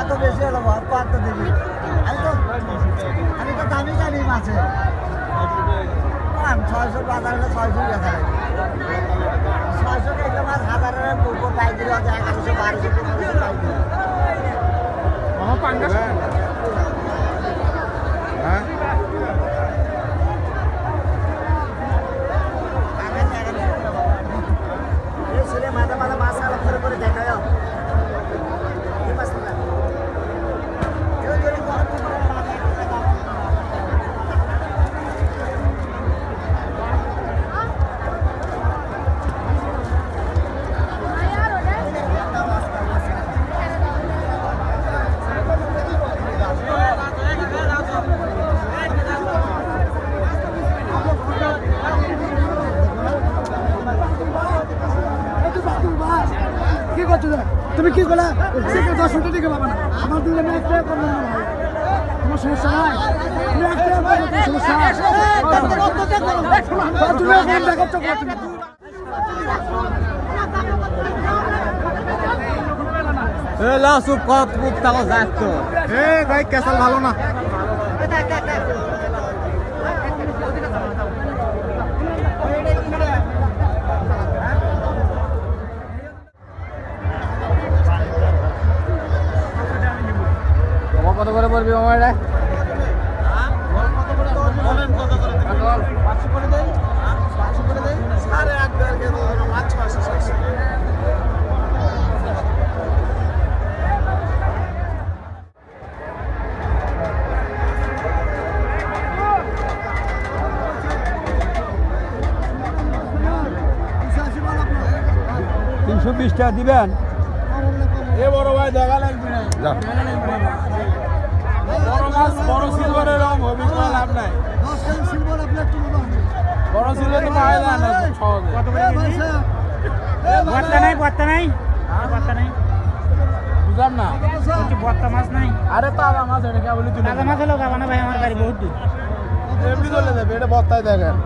কত বেশি হলো বল কত দিবি। আমি তো আমি তো দামি জানি মাছে। ছয়শো বাজার হলে ছয়শো বেচা ছয়শো একটা মাছ হাজারের পুকুর পাইকারি আছে এগারোশো, বারোশো, পনেরোশো পাইকারি। আমার তুমি কি সেটা দশ মিনিট দিকে পাবা না। আমার পরে করলে না ভাই। তোমার সমস্যা নাই? তুমি এক টাকা পাবে সমস্যা তুমি এখন দেখাচ্ছ তুমি। এ কত মুখ তাও যাচ্ছ এ ভাই কেসাল ভালো না। করে পড়বি আমার তিনশো বিশ টাকা দিবেন? এ বড় ভাই দেখা লাগবে না। বড় মাছ বড় সিলভারের রং হবে কোনো লাভ নাই। বড় সিলভার তো পাওয়া যায় না সহজে। বর্তা নাই বর্তা নাই। বর্তা নাই। বুঝলাম না। বলছি বর্তা মাছ নাই। আরে তাজা মাছ এটা কেবলই তুলে তাজা মাছ না ভাই আমার বাড়ি বহুত দূর। এমনি চলে যাবে এটা বত্তায় দেখেন।